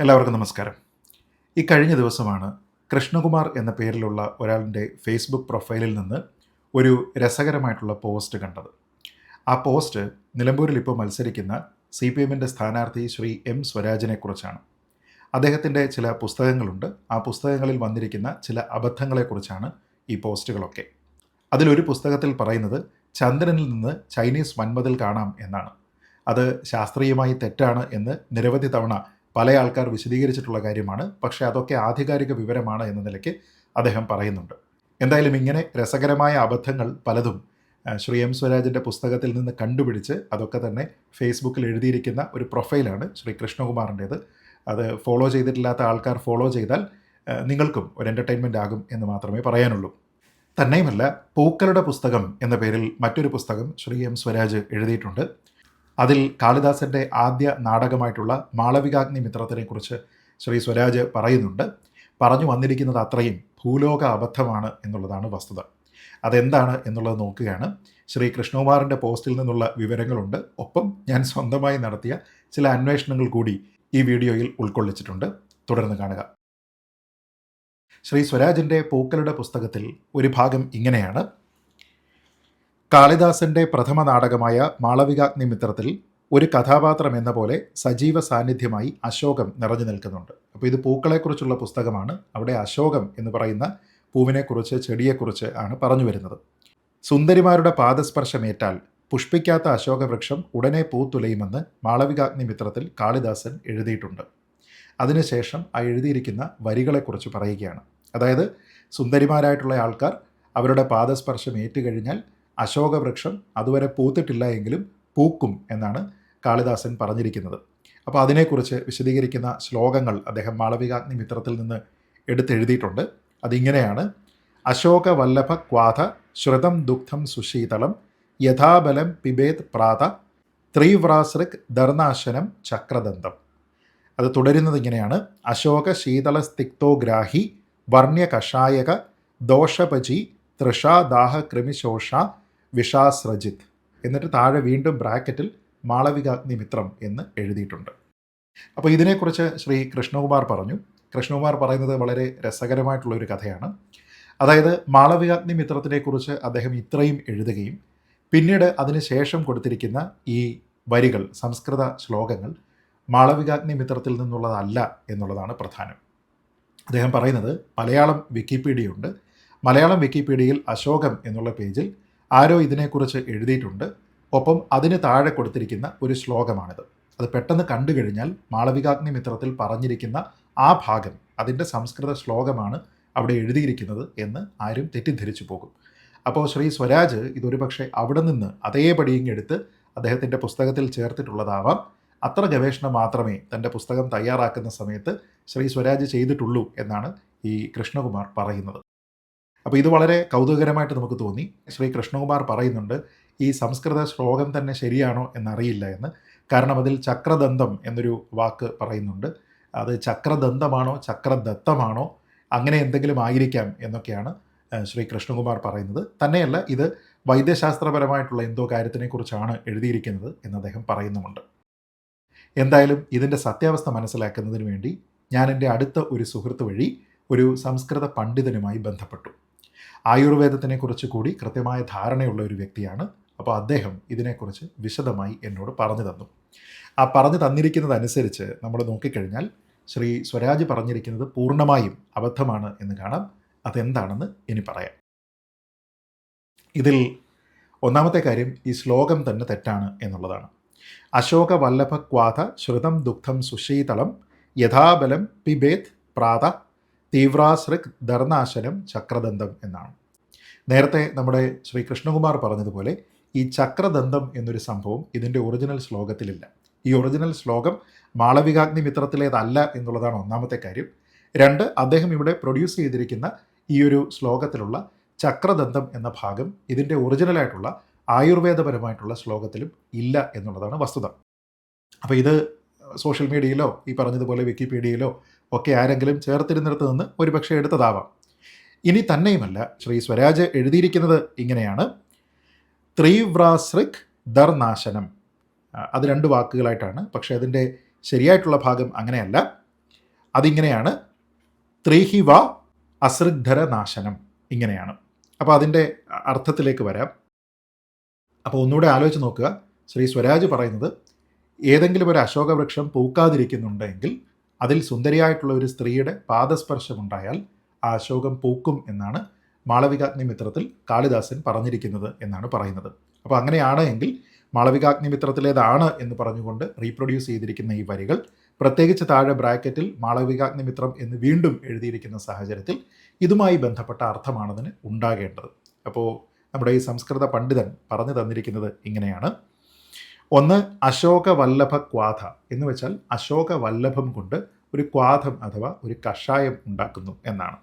എല്ലാവർക്കും നമസ്കാരം. ഈ കഴിഞ്ഞ ദിവസമാണ് കൃഷ്ണകുമാർ എന്ന പേരിലുള്ള ഒരാളിന്റെ ഫേസ്ബുക്ക് പ്രൊഫൈലിൽ നിന്ന് ഒരു രസകരമായിട്ടുള്ള പോസ്റ്റ് കണ്ടത്. ആ പോസ്റ്റ് നിലമ്പൂരിൽ ഇപ്പോൾ മത്സരിക്കുന്ന സി പി എമ്മിന്റെ സ്ഥാനാർത്ഥി ശ്രീ എം സ്വരാജിനെക്കുറിച്ചാണ് അദ്ദേഹത്തിന്റെ ചില പുസ്തകങ്ങളുണ്ട്. ആ പുസ്തകങ്ങളിൽ വന്നിരിക്കുന്ന ചില അബദ്ധങ്ങളെക്കുറിച്ചാണ് ഈ പോസ്റ്റുകളൊക്കെ. അതിലൊരു പുസ്തകത്തിൽ പറയുന്നത് ചന്ദ്രനിൽ നിന്ന് ചൈനീസ് വൻമതിൽ കാണാം എന്നാണ്. അത് ശാസ്ത്രീയമായി തെറ്റാണ് എന്ന് നിരവധി തവണ പല ആൾക്കാർ വിശദീകരിച്ചിട്ടുള്ള കാര്യമാണ്. പക്ഷേ അതൊക്കെ ആധികാരിക വിവരമാണ് എന്ന നിലയ്ക്ക് അദ്ദേഹം പറയുന്നുണ്ട്. എന്തായാലും ഇങ്ങനെ രസകരമായ അബദ്ധങ്ങൾ പലതും ശ്രീ എം സ്വരാജിന്റെ പുസ്തകത്തിൽ നിന്ന് കണ്ടുപിടിച്ച് അതൊക്കെ തന്നെ ഫേസ്ബുക്കിൽ എഴുതിയിരിക്കുന്ന ഒരു പ്രൊഫൈലാണ് ശ്രീ കൃഷ്ണകുമാറിന്റേത് അത് ഫോളോ ചെയ്തിട്ടില്ലാത്ത ആൾക്കാർ ഫോളോ ചെയ്താൽ നിങ്ങൾക്കും ഒരു എന്റർടൈൻമെന്റ് ആകും എന്ന് മാത്രമേ പറയാനുള്ളൂ. തന്നെയുമല്ല പൂക്കളുടെ പുസ്തകം എന്ന പേരിൽ മറ്റൊരു പുസ്തകം ശ്രീ എം സ്വരാജ് എഴുതിയിട്ടുണ്ട്. അതിൽ കാളിദാസന്റെ ആദ്യ നാടകമായിട്ടുള്ള മാളവികാഗ്നി മിത്രത്തിനെ കുറിച്ച് ശ്രീ സ്വരാജ് പറയുന്നുണ്ട്. പറഞ്ഞു വന്നിരിക്കുന്നത് അത്രയും ഭൂലോക അബദ്ധമാണ് എന്നുള്ളതാണ് വസ്തുത. അതെന്താണ് എന്നുള്ളത് നോക്കുകയാണ്. ശ്രീ കൃഷ്ണകുമാറിന്റെ പോസ്റ്റിൽ നിന്നുള്ള വിവരങ്ങളുണ്ട്. ഒപ്പം ഞാൻ സ്വന്തമായി നടത്തിയ ചില അന്വേഷണങ്ങൾ കൂടി ഈ വീഡിയോയിൽ ഉൾക്കൊള്ളിച്ചിട്ടുണ്ട്. തുടർന്ന് കാണുക. ശ്രീ സ്വരാജിന്റെ പൂക്കളുടെ പുസ്തകത്തിൽ ഒരു ഭാഗം ഇങ്ങനെയാണ്. കാളിദാസന്റെ പ്രഥമ നാടകമായ മാളവികാഗ്നിമിത്രത്തിൽ ഒരു കഥാപാത്രം എന്ന പോലെ സജീവ സാന്നിധ്യമായി അശോകം നിറഞ്ഞു നിൽക്കുന്നുണ്ട്. അപ്പോൾ ഇത് പൂക്കളെക്കുറിച്ചുള്ള പുസ്തകമാണ്. അവിടെ അശോകം എന്ന് പറയുന്ന പൂവിനെക്കുറിച്ച് ചെടിയെക്കുറിച്ച് ആണ് പറഞ്ഞു വരുന്നത്. സുന്ദരിമാരുടെ പാദസ്പർശമേറ്റാൽ പുഷ്പിക്കാത്ത അശോകവൃക്ഷം ഉടനെ പൂത്തുലയുമെന്ന് മാളവികാഗ്നിമിത്രത്തിൽ കാളിദാസൻ എഴുതിയിട്ടുണ്ട്. അതിനുശേഷം ആ എഴുതിയിരിക്കുന്ന വരികളെക്കുറിച്ച് പറയുകയാണ്. അതായത് സുന്ദരിമാരായിട്ടുള്ള ആൾക്കാർ അവരുടെ പാദസ്പർശം ഏറ്റുകഴിഞ്ഞാൽ അശോകവൃക്ഷം അതുവരെ പൂത്തിട്ടില്ല എങ്കിലും പൂക്കും എന്നാണ് കാളിദാസൻ പറഞ്ഞിരിക്കുന്നത്. അപ്പോൾ അതിനെക്കുറിച്ച് വിശദീകരിക്കുന്ന ശ്ലോകങ്ങൾ അദ്ദേഹം മാളവികാഗ്നി മിത്രത്തിൽ നിന്ന് എടുത്തെഴുതിയിട്ടുണ്ട്. അതിങ്ങനെയാണ്. അശോക വല്ലഭ ക്വാഥ ശ്രുതം ദുഃഖം സുശീതളം യഥാബലം പിബേത് പ്രാത ത്രീവ്രാസൃക് ധർണാശനം ചക്രദന്തം. അത് തുടരുന്നത് ഇങ്ങനെയാണ്. അശോക ശീതള സ്തിക്തോഗ്രാഹി വർണ്യ കഷായക ദോഷപജി തൃഷാദാഹ കൃമിശോഷ വിഷാസ്രജിത്ത് എന്നിട്ട് താഴെ വീണ്ടും ബ്രാക്കറ്റിൽ മാളവികാഗ്നി മിത്രം എന്ന് എഴുതിയിട്ടുണ്ട്. അപ്പോൾ ഇതിനെക്കുറിച്ച് ശ്രീ കൃഷ്ണകുമാർ പറഞ്ഞു. കൃഷ്ണകുമാർ പറയുന്നത് വളരെ രസകരമായിട്ടുള്ള ഒരു കഥയാണ്. അതായത് മാളവികാഗ്നി മിത്രത്തിനെക്കുറിച്ച് അദ്ദേഹം ഇത്രയും എഴുതുകയും പിന്നീട് അതിന് ശേഷം കൊടുത്തിരിക്കുന്ന ഈ വരികൾ സംസ്കൃത ശ്ലോകങ്ങൾ മാളവികാഗ്നി മിത്രത്തിൽ നിന്നുള്ളതല്ല എന്നുള്ളതാണ് പ്രധാനം. അദ്ദേഹം പറയുന്നത് മലയാളം വിക്കിപീഡിയ ഉണ്ട് മലയാളം വിക്കിപീഡിയയിൽ അശോകം എന്നുള്ള പേജിൽ ആരോ ഇതിനെക്കുറിച്ച് എഴുതിയിട്ടുണ്ട്. ഒപ്പം അതിന് താഴെ കൊടുത്തിരിക്കുന്ന ഒരു ശ്ലോകമാണിത്. അത് പെട്ടെന്ന് കണ്ടു കഴിഞ്ഞാൽ മാളവികാഗ്നി മിത്രത്തിൽ പറഞ്ഞിരിക്കുന്ന ആ ഭാഗം അതിന്റെ സംസ്കൃത ശ്ലോകമാണ് അവിടെ എഴുതിയിരിക്കുന്നത് എന്ന് ആരും തെറ്റിദ്ധരിച്ചു പോകും. അപ്പോൾ ശ്രീ സ്വരാജ് ഇതൊരു പക്ഷേ അവിടെ നിന്ന് അതേപടി ഇങ്ങെടുത്ത് അദ്ദേഹത്തിന്റെ പുസ്തകത്തിൽ ചേർത്തിട്ടുള്ളതാവാം. അത്ര ഗവേഷണം മാത്രമേ തന്റെ പുസ്തകം തയ്യാറാക്കുന്ന സമയത്ത് ശ്രീ സ്വരാജ് ചെയ്തിട്ടുള്ളൂ എന്നാണ് ഈ കൃഷ്ണകുമാർ പറയുന്നത്. അപ്പോൾ ഇത് വളരെ കൗതുകകരമായിട്ട് നമുക്ക് തോന്നി. ശ്രീ കൃഷ്ണകുമാർ പറയുന്നുണ്ട് ഈ സംസ്കൃത ശ്ലോകം തന്നെ ശരിയാണോ എന്നറിയില്ല എന്ന്. കാരണം അതിൽ ചക്രദന്തം എന്നൊരു വാക്ക് പറയുന്നുണ്ട്. അത് ചക്രദന്തമാണോ ചക്രദത്തമാണോ അങ്ങനെ എന്തെങ്കിലും ആയിരിക്കാം എന്നൊക്കെയാണ് ശ്രീ കൃഷ്ണകുമാർ പറയുന്നത്. തന്നെയല്ല ഇത് വൈദ്യശാസ്ത്രപരമായിട്ടുള്ള എന്തോ കാര്യത്തിനെക്കുറിച്ചാണ് എഴുതിയിരിക്കുന്നത് എന്ന് അദ്ദേഹം പറയുന്നുമുണ്ട്. എന്തായാലും ഇതിന്റെ സത്യാവസ്ഥ മനസ്സിലാക്കുന്നതിന് വേണ്ടി ഞാൻ എന്റെ അടുത്ത ഒരു സുഹൃത്ത് വഴി ഒരു സംസ്കൃത പണ്ഡിതനുമായി ബന്ധപ്പെട്ടു. ആയുർവേദത്തിനെക്കുറിച്ച് കൂടി കൃത്യമായ ധാരണയുള്ള ഒരു വ്യക്തിയാണ്. അപ്പോൾ അദ്ദേഹം ഇതിനെക്കുറിച്ച് വിശദമായി എന്നോട് പറഞ്ഞു തന്നു. ആ പറഞ്ഞു തന്നിരിക്കുന്നതനുസരിച്ച് നമ്മൾ നോക്കിക്കഴിഞ്ഞാൽ ശ്രീ സ്വരാജ് പറഞ്ഞിരിക്കുന്നത് പൂർണമായും അബദ്ധമാണ് എന്ന് കാണാം. അതെന്താണെന്ന് ഇനി പറയാം. ഇതിൽ ഒന്നാമത്തെ കാര്യം ഈ ശ്ലോകം തന്നെ തെറ്റാണ് എന്നുള്ളതാണ്. അശോക വല്ലഭ ക്വാഥ ശ്രുതം ദുഃഖം സുശീതളം യഥാബലം പിബേത് പ്രാത തീവ്രാസൃക് ധർണാശനം ചക്രദന്തം എന്നാണ്. നേരത്തെ നമ്മുടെ ശ്രീ കൃഷ്ണകുമാർ പറഞ്ഞതുപോലെ ഈ ചക്രദന്തം എന്നൊരു സംഭവം ഇതിന്റെ ഒറിജിനൽ ശ്ലോകത്തിലില്ല. ഈ ഒറിജിനൽ ശ്ലോകം മാളവികാഗ്നി മിത്രത്തിലേതല്ല എന്നുള്ളതാണ് ഒന്നാമത്തെ കാര്യം. രണ്ട് അദ്ദേഹം ഇവിടെ പ്രൊഡ്യൂസ് ചെയ്തിരിക്കുന്ന ഈ ഒരു ശ്ലോകത്തിലുള്ള ചക്രദന്തം എന്ന ഭാഗം ഇതിന്റെ ഒറിജിനലായിട്ടുള്ള ആയുർവേദപരമായിട്ടുള്ള ശ്ലോകത്തിലും ഇല്ല എന്നുള്ളതാണ് വസ്തുത. അപ്പോൾ ഇത് സോഷ്യൽ മീഡിയയിലോ ഈ പറഞ്ഞതുപോലെ വിക്കിപീഡിയയിലോ ഒക്കെ ആരെങ്കിലും ചേർത്തിരുന്നിടത്ത് നിന്ന് ഒരുപക്ഷെ എടുത്തതാവാം. ഇനി തന്നെയുമല്ല ശ്രീ സ്വരാജ് എഴുതിയിരിക്കുന്നത് ഇങ്ങനെയാണ്. ത്രീവ്രാസൃക് ദർനാശനം അത് രണ്ട് വാക്കുകളായിട്ടാണ് പക്ഷേ അതിന്റെ ശരിയായിട്ടുള്ള ഭാഗം അങ്ങനെയല്ല. അതിങ്ങനെയാണ് ത്രീഹിവ അസൃഗ്ധര നാശനം ഇങ്ങനെയാണ്. അപ്പോൾ അതിന്റെ അർത്ഥത്തിലേക്ക് വരാം. അപ്പോൾ ഒന്നുകൂടെ ആലോചിച്ച് നോക്കുക. ശ്രീ സ്വരാജ് പറയുന്നത് ഏതെങ്കിലും ഒരു അശോകവൃക്ഷം പൂക്കാതിരിക്കുന്നുണ്ടെങ്കിൽ അതിൽ സുന്ദരിയായിട്ടുള്ള ഒരു സ്ത്രീയുടെ പാദസ്പർശമുണ്ടായാൽ ആ അശോകം പൂക്കും എന്നാണ് മാളവികാഗ്നിമിത്രത്തിൽ കാളിദാസൻ പറഞ്ഞിരിക്കുന്നത് എന്നാണ് പറയുന്നത്. അപ്പോൾ അങ്ങനെയാണ് എങ്കിൽ മാളവികാഗ്നിമിത്രത്തിലേതാണ് എന്ന് പറഞ്ഞുകൊണ്ട് റീപ്രൊഡ്യൂസ് ചെയ്തിരിക്കുന്ന ഈ വരികൾ പ്രത്യേകിച്ച് താഴെ ബ്രാക്കറ്റിൽ മാളവികാഗ്നിമിത്രം എന്ന് വീണ്ടും എഴുതിയിരിക്കുന്ന സാഹചര്യത്തിൽ ഇതുമായി ബന്ധപ്പെട്ട അർത്ഥമാണതിന് ഉണ്ടാകേണ്ടത്. അപ്പോൾ നമ്മുടെ ഈ സംസ്കൃത പണ്ഡിതൻ പറഞ്ഞു തന്നിരിക്കുന്നത് ഇങ്ങനെയാണ്. ഒന്ന് അശോക വല്ലഭ ക്വാഥ എന്ന് വെച്ചാൽ അശോക വല്ലഭം കൊണ്ട് ഒരു ക്വാഥം അഥവാ ഒരു കഷായം ഉണ്ടാക്കുന്നു എന്നാണ്.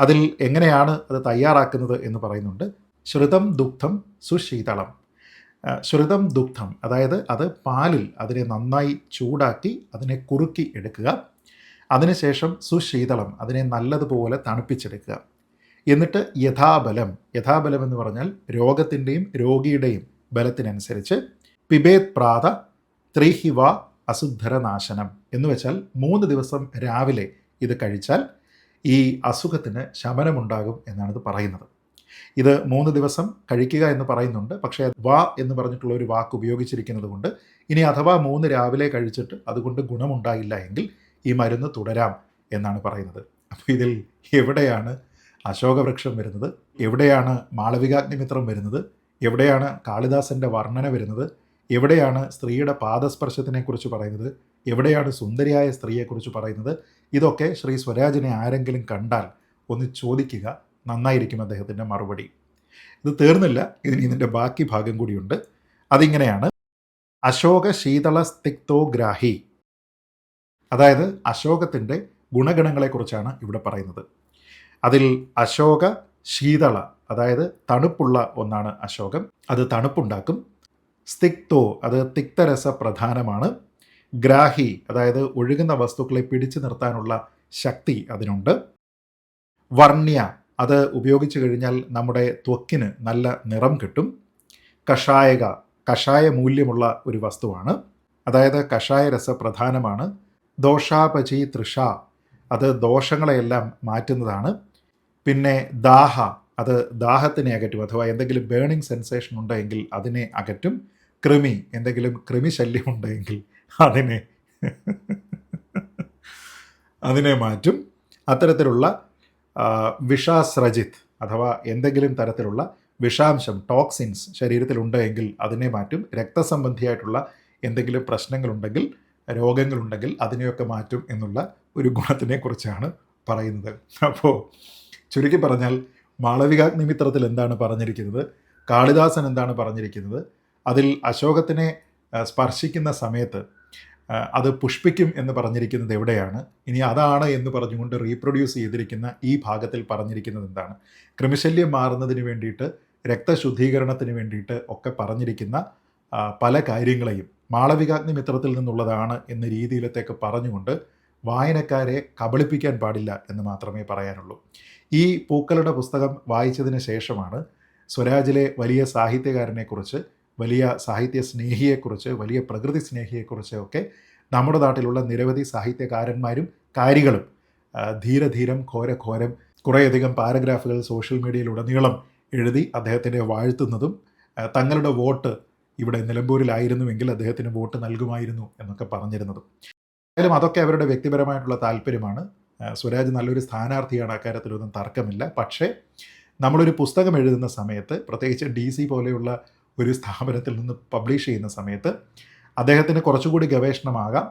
അതിൽ എങ്ങനെയാണ് അത് തയ്യാറാക്കുന്നത് എന്ന് പറയുന്നുണ്ട്. ശ്രുതം ദുഗ്ധം സുശീതളം. ശ്രുതം ദുഗ്ധം അതായത് അത് പാലിൽ അതിനെ നന്നായി ചൂടാക്കി അതിനെ കുറുക്കി എടുക്കുക. അതിനുശേഷം സുശീതളം അതിനെ നല്ലതുപോലെ തണുപ്പിച്ചെടുക്കുക. എന്നിട്ട് യഥാബലം യഥാബലം എന്ന് പറഞ്ഞാൽ രോഗത്തിന്റെയും രോഗിയുടെയും ബലത്തിനനുസരിച്ച് പിബേത് പ്രാത ത്രിഹിവ അസുദ്ധരനാശനം എന്ന് വെച്ചാൽ മൂന്ന് ദിവസം രാവിലെ ഇത് കഴിച്ചാൽ ഈ അസുഖത്തിന് ശമനമുണ്ടാകും എന്നാണ് പറയുന്നത്. ഇത് മൂന്ന് ദിവസം കഴിക്കുക എന്ന് പറയുന്നുണ്ട്. പക്ഷേ വാ എന്ന് പറഞ്ഞിട്ടുള്ള ഒരു വാക്ക് ഉപയോഗിച്ചിരിക്കുന്നത് കൊണ്ട് ഇനി അഥവാ മൂന്ന് രാവിലെ കഴിച്ചിട്ട് അതുകൊണ്ട് ഗുണമുണ്ടായില്ല എങ്കിൽ ഈ മരുന്ന് തുടരാം എന്നാണ് പറയുന്നത്. അപ്പോൾ ഇതിൽ എവിടെയാണ് അശോകവൃക്ഷം വരുന്നത്? എവിടെയാണ് മാളവികാഗ്നിമിത്രം വരുന്നത്? എവിടെയാണ് കാളിദാസന്റെ വർണന വരുന്നത്? എവിടെയാണ് സ്ത്രീയുടെ പാദസ്പർശത്തിനെക്കുറിച്ച് പറയുന്നത്? എവിടെയാണ് സുന്ദരിയായ സ്ത്രീയെക്കുറിച്ച് പറയുന്നത്? ഇതൊക്കെ ശ്രീ സ്വരാജിനെ ആരെങ്കിലും കണ്ടാൽ ഒന്ന് ചോദിക്കുക. നന്നായിരിക്കും അദ്ദേഹത്തിന്റെ മറുപടി. ഇത് തീർന്നില്ല. ഇതിന് ഇതിന്റെ ബാക്കി ഭാഗം കൂടിയുണ്ട്. അതിങ്ങനെയാണ്. അശോക ശീതള സ്തിക്തോഗ്രാഹി. അതായത് അശോകത്തിന്റെ ഗുണഗണങ്ങളെക്കുറിച്ചാണ് ഇവിടെ പറയുന്നത്. അതിൽ അശോക ശീതള അതായത് തണുപ്പുള്ള ഒന്നാണ് അശോകം. അത് തണുപ്പുണ്ടാക്കും. സ്തിക്തോ അത് തിക്തരസ പ്രധാനമാണ് ഗ്രാഹി അതായത് ഒഴുകുന്ന വസ്തുക്കളെ പിടിച്ചു നിർത്താനുള്ള ശക്തി അതിനുണ്ട്. വർണ്യ അത് ഉപയോഗിച്ചു കഴിഞ്ഞാൽ നമ്മുടെ ത്വക്കിന് നല്ല നിറം കിട്ടും. കഷായക കഷായ മൂല്യമുള്ള ഒരു വസ്തുവാണ്. അതായത് കഷായ രസ പ്രധാനമാണ്. ദോഷാപചി തൃഷ അത് ദോഷങ്ങളെയെല്ലാം മാറ്റുന്നതാണ്. പിന്നെ ദാഹ അത് ദാഹത്തിനെ അകറ്റും അഥവാ എന്തെങ്കിലും ബേണിംഗ് സെൻസേഷൻ ഉണ്ടെങ്കിൽ അതിനെ അകറ്റും. കൃമി എന്തെങ്കിലും കൃമിശല്യം ഉണ്ടെങ്കിൽ അതിനെ. അതിനെ മാറ്റും. അത്തരത്തിലുള്ള വിഷാസ്രജിത് അഥവാ എന്തെങ്കിലും തരത്തിലുള്ള വിഷാംശം ടോക്സിൻസ് ശരീരത്തിലുണ്ടെങ്കിൽ അതിനെ മാറ്റും. രക്തസംബന്ധിയായിട്ടുള്ള എന്തെങ്കിലും പ്രശ്നങ്ങളുണ്ടെങ്കിൽ രോഗങ്ങളുണ്ടെങ്കിൽ അതിനെയൊക്കെ മാറ്റും എന്നുള്ള ഒരു ഗുണത്തിനെ കുറിച്ചാണ് പറയുന്നത്. അപ്പോൾ ചുരുക്കി പറഞ്ഞാൽ മാളവികാഗ്നിമിത്രത്തിൽ എന്താണ് പറഞ്ഞിരിക്കുന്നത്? കാളിദാസൻ എന്താണ് പറഞ്ഞിരിക്കുന്നത്? അതിൽ അശോകത്തിനെ സ്പർശിക്കുന്ന സമയത്ത് അത് പുഷ്പിക്കും എന്ന് പറഞ്ഞിരിക്കുന്നത് എവിടെയാണ്? ഇനി അതാണ് എന്ന് പറഞ്ഞുകൊണ്ട് റീപ്രൊഡ്യൂസ് ചെയ്തിരിക്കുന്ന ഈ ഭാഗത്തിൽ പറഞ്ഞിരിക്കുന്നത് എന്താണ്? ക്രിമിശല്യം മാറുന്നതിന് വേണ്ടിയിട്ട് രക്തശുദ്ധീകരണത്തിന് വേണ്ടിയിട്ട് ഒക്കെ പറഞ്ഞിരിക്കുന്ന പല കാര്യങ്ങളെയും മാളവികാഗ്നിമിത്രത്തിൽ നിന്നുള്ളതാണ് എന്ന രീതിയിലത്തേക്ക് പറഞ്ഞുകൊണ്ട് വായനക്കാരെ കബളിപ്പിക്കാൻ പാടില്ല എന്ന് മാത്രമേ പറയാനുള്ളൂ. ഈ പൂക്കളുടെ പുസ്തകം വായിച്ചതിന് ശേഷമാണ് സ്വരാജിലെ വലിയ സാഹിത്യകാരനെക്കുറിച്ച് വലിയ സാഹിത്യ സ്നേഹിയെക്കുറിച്ച് വലിയ പ്രകൃതി സ്നേഹിയെക്കുറിച്ച് ഒക്കെ നമ്മുടെ നാട്ടിലുള്ള നിരവധി സാഹിത്യകാരന്മാരും കാരികളും ധീരധീരം ഘോരഘോരം കുറേയധികം പാരഗ്രാഫുകൾ സോഷ്യൽ മീഡിയയിലുടനീളം എഴുതി അദ്ദേഹത്തിനെ വാഴ്ത്തുന്നതും തങ്ങളുടെ വോട്ട് ഇവിടെ നിലമ്പൂരിലായിരുന്നുവെങ്കിൽ അദ്ദേഹത്തിന് വോട്ട് നൽകുമായിരുന്നു എന്നൊക്കെ പറഞ്ഞിരുന്നതും. എന്തായാലും അതൊക്കെ അവരുടെ വ്യക്തിപരമായിട്ടുള്ള താല്പര്യമാണ്. സ്വരാജ് നല്ലൊരു സ്ഥാനാർത്ഥിയാണ് അക്കാര്യത്തിലൊന്നും തർക്കമില്ല. പക്ഷേ നമ്മളൊരു പുസ്തകം എഴുതുന്ന സമയത്ത് പ്രത്യേകിച്ച് ഡി സി പോലെയുള്ള ഒരു സ്ഥാപനത്തിൽ നിന്ന് പബ്ലിഷ് ചെയ്യുന്ന സമയത്ത് അദ്ദേഹത്തിന് കുറച്ചുകൂടി ഗവേഷണമാകാം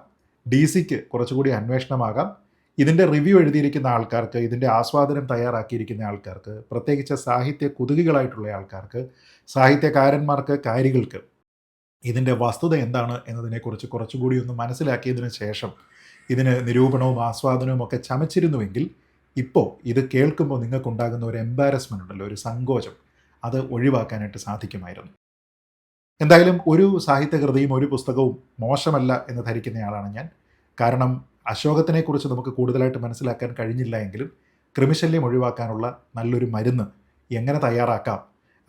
ഡി സിക്ക് കുറച്ചുകൂടി അന്വേഷണമാകാം ഇതിന്റെ റിവ്യൂ എഴുതിയിരിക്കുന്ന ആൾക്കാർക്ക് ഇതിന്റെ ആസ്വാദനം തയ്യാറാക്കിയിരിക്കുന്ന ആൾക്കാർക്ക് പ്രത്യേകിച്ച് സാഹിത്യ കുതുകികളായിട്ടുള്ള ആൾക്കാർക്ക് സാഹിത്യകാരന്മാർക്ക് കാര്യങ്ങൾക്ക് ഇതിന്റെ വസ്തുത എന്താണ് എന്നതിനെക്കുറിച്ച് കുറച്ചുകൂടി ഒന്ന് മനസ്സിലാക്കിയതിന് ശേഷം ഇതിന് നിരൂപണവും ആസ്വാദനവും ഒക്കെ ചമച്ചിരുന്നുവെങ്കിൽ ഇപ്പോൾ ഇത് കേൾക്കുമ്പോൾ നിങ്ങൾക്കുണ്ടാകുന്ന ഒരു എംബാരസ്മെന്റ് ഉണ്ടല്ലോ ഒരു സങ്കോചം. അത് ഒഴിവാക്കാനായിട്ട് സാധിക്കുമായിരുന്നു. എന്തായാലും ഒരു സാഹിത്യകൃതിയും ഒരു പുസ്തകവും മോശമല്ല എന്ന് ധരിക്കുന്നയാളാണ് ഞാൻ. കാരണം അശോകത്തിനെക്കുറിച്ച് നമുക്ക് കൂടുതലായിട്ട് മനസ്സിലാക്കാൻ കഴിഞ്ഞില്ല എങ്കിലും കൃമിശല്യം ഒഴിവാക്കാനുള്ള നല്ലൊരു മരുന്ന് എങ്ങനെ തയ്യാറാക്കാം?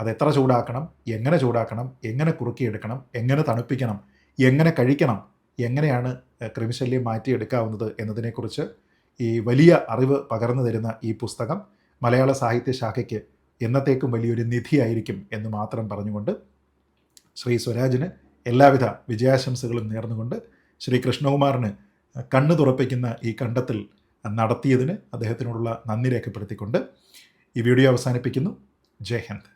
അത് എത്ര ചൂടാക്കണം? എങ്ങനെ ചൂടാക്കണം? എങ്ങനെ കുറുക്കിയെടുക്കണം? എങ്ങനെ തണുപ്പിക്കണം? എങ്ങനെ കഴിക്കണം? എങ്ങനെയാണ് ക്രിമിശല്യം മാറ്റിയെടുക്കാവുന്നത് എന്നതിനെക്കുറിച്ച് ഈ വലിയ അറിവ് പകർന്നു തരുന്ന ഈ പുസ്തകം മലയാള സാഹിത്യ ശാഖയ്ക്ക് എന്നത്തേക്കും വലിയൊരു നിധിയായിരിക്കും എന്ന് മാത്രം പറഞ്ഞുകൊണ്ട് ശ്രീ സ്വരാജിന് എല്ലാവിധ വിജയാശംസകളും നേർന്നുകൊണ്ട് ശ്രീ കൃഷ്ണകുമാറിന് കണ്ണു തുറപ്പിക്കുന്ന ഈ കണ്ടെത്തൽ നടത്തിയതിന് അദ്ദേഹത്തിനോടുള്ള നന്ദി രേഖപ്പെടുത്തിക്കൊണ്ട് ഈ വീഡിയോ അവസാനിപ്പിക്കുന്നു. ജയ് ഹിന്ദ്.